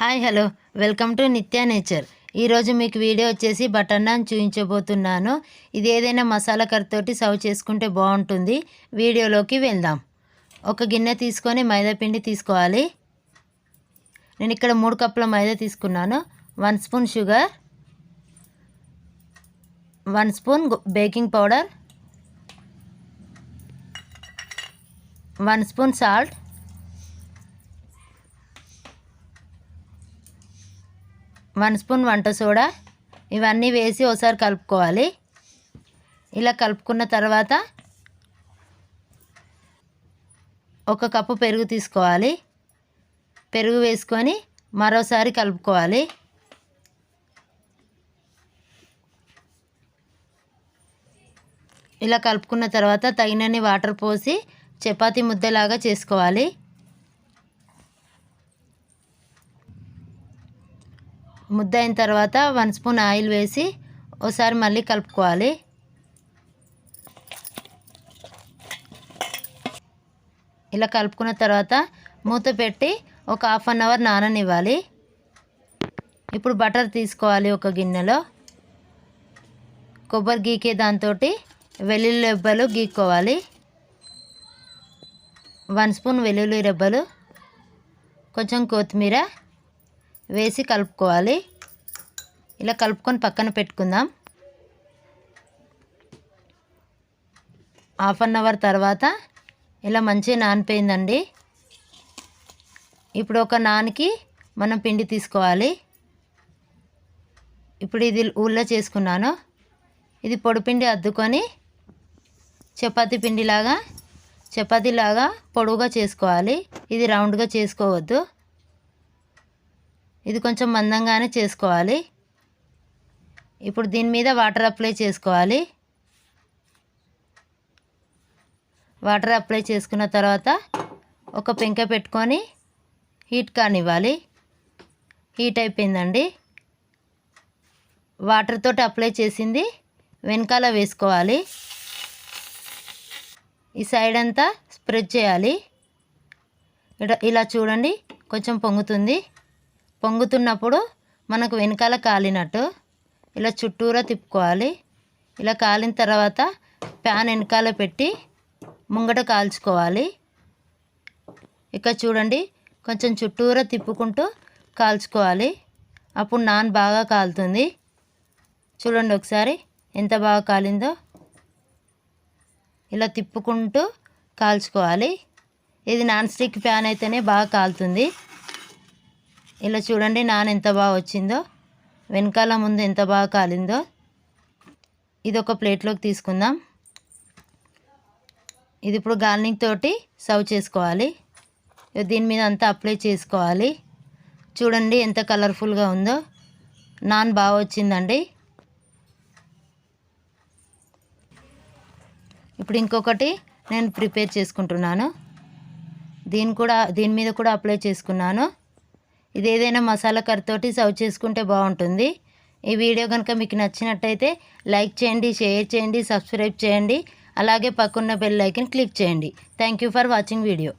Hi hello. Welcome to Nithya nature. ఈరోజు మీకు video వచ్చేసి బటర్ నాన్ చూపించబోతున్నాను ఇది ఏదైనా మసాలా కర్రతోటి సర్వ్ చేసుకుంటే బాగుంటుంది. వీడియోలోకి వెళ్దాం. ఒక గిన్నె తీసుకొని మైదా పిండి తీసుకోవాలి. నేను ఇక్కడ మూడు కప్పుల మైదా తీసుకున్నాను. One spoon sugar. One spoon baking powder. One spoon salt. One spoon వంట సోడా ఇవన్నీ వేసి ఒకసారి కలుపుకోవాలి. ఇలా కలుపుకున్న తర్వాత ఒక కప్పు పెరుగు తీసుకోవాలి. పెరుగు వేసుకొని మరోసారి కలుపుకోవాలి. ఇలా కలుపుకున్న తర్వాత తగినన్ని వాటర్ పోసి చపాతీ ముద్దలాగా చేసుకోవాలి. ముద్ద అయిన తర్వాత వన్ స్పూన్ ఆయిల్ వేసి ఒకసారి మళ్ళీ కలుపుకోవాలి. ఇలా కలుపుకున్న తర్వాత మూత పెట్టి ఒక హాఫ్ అన్ అవర్ నాననివ్వాలి. ఇప్పుడు బటర్ తీసుకోవాలి ఒక గిన్నెలో. కొబ్బరి గీకే దాంతో వెల్లుల్లి రెబ్బలు గీక్కోవాలి. వన్ స్పూన్ వెల్లుల్లి రెబ్బలు కొంచెం కొత్తిమీర వేసి కలుపుకోవాలి. ఇలా కలుపుకొని పక్కన పెట్టుకుందాం. హాఫ్ అన్ అవర్ తర్వాత ఇలా మంచిగా నానిపోయిందండి. ఇప్పుడు ఒక నానికి మనం పిండి తీసుకోవాలి. ఇప్పుడు ఇది ఊళ్ళో చేసుకున్నాను. ఇది పొడిపిండి అద్దుకొని చపాతి పిండిలాగా చపాతీలాగా పొడువుగా చేసుకోవాలి. ఇది రౌండ్గా చేసుకోవద్దు. ఇది కొంచెం మందంగానే చేసుకోవాలి. ఇప్పుడు దీని మీద వాటర్ అప్లై చేసుకోవాలి. వాటర్ అప్లై చేసుకున్న తర్వాత ఒక పెంక పెట్టుకొని హీట్ కానివ్వాలి. హీట్ అయిపోయిందండి. వాటర్ తోటి అప్లై చేసింది. వెనకాల వేసుకోవాలి. ఈ సైడ్ అంతా స్ప్రెడ్ చేయాలి. ఇలా చూడండి కొంచెం పొంగుతుంది. పొంగుతున్నప్పుడు మనకు వెనకాల కాలినట్టు ఇలా చుట్టూరా తిప్పుకోవాలి. ఇలా కాలిన తర్వాత ప్యాన్ వెనకాల పెట్టి ముంగట కాల్చుకోవాలి. ఇక చూడండి కొంచెం చుట్టూరా తిప్పుకుంటూ కాల్చుకోవాలి. అప్పుడు నాన్ బాగా కాలుతుంది. చూడండి ఒకసారి ఎంత బాగా కాలిందో. ఇలా తిప్పుకుంటూ కాల్చుకోవాలి. ఇది నాన్ స్టిక్ ప్యాన్ అయితేనే బాగా కాలుతుంది. ఇలా చూడండి నాన్ ఎంత బాగా వచ్చిందో వెనకాల ముందు ఎంత బాగా కాలిందో. ఇది ఒక ప్లేట్లోకి తీసుకుందాం. ఇది ఇప్పుడు గార్నింగ్ తోటి సర్వ్ చేసుకోవాలి. దీని మీద అంతా అప్లై చేసుకోవాలి. చూడండి ఎంత కలర్ఫుల్గా ఉందో. నాన్ బాగా వచ్చిందండి. ఇప్పుడు ఇంకొకటి నేను ప్రిపేర్ చేసుకుంటున్నాను. దీని కూడా దీని మీద కూడా అప్లై చేసుకున్నాను. ఇది ఏదైనా మసాలా కర్రతోటి సర్వ్ చేసుకుంటే బాగుంటుంది. ఈ వీడియో కనుక మీకు నచ్చినట్టయితే లైక్ చేయండి షేర్ చేయండి సబ్స్క్రైబ్ చేయండి. అలాగే పక్కన్న బెల్ ఐకన్ క్లిక్ చేయండి. Thank for watching video.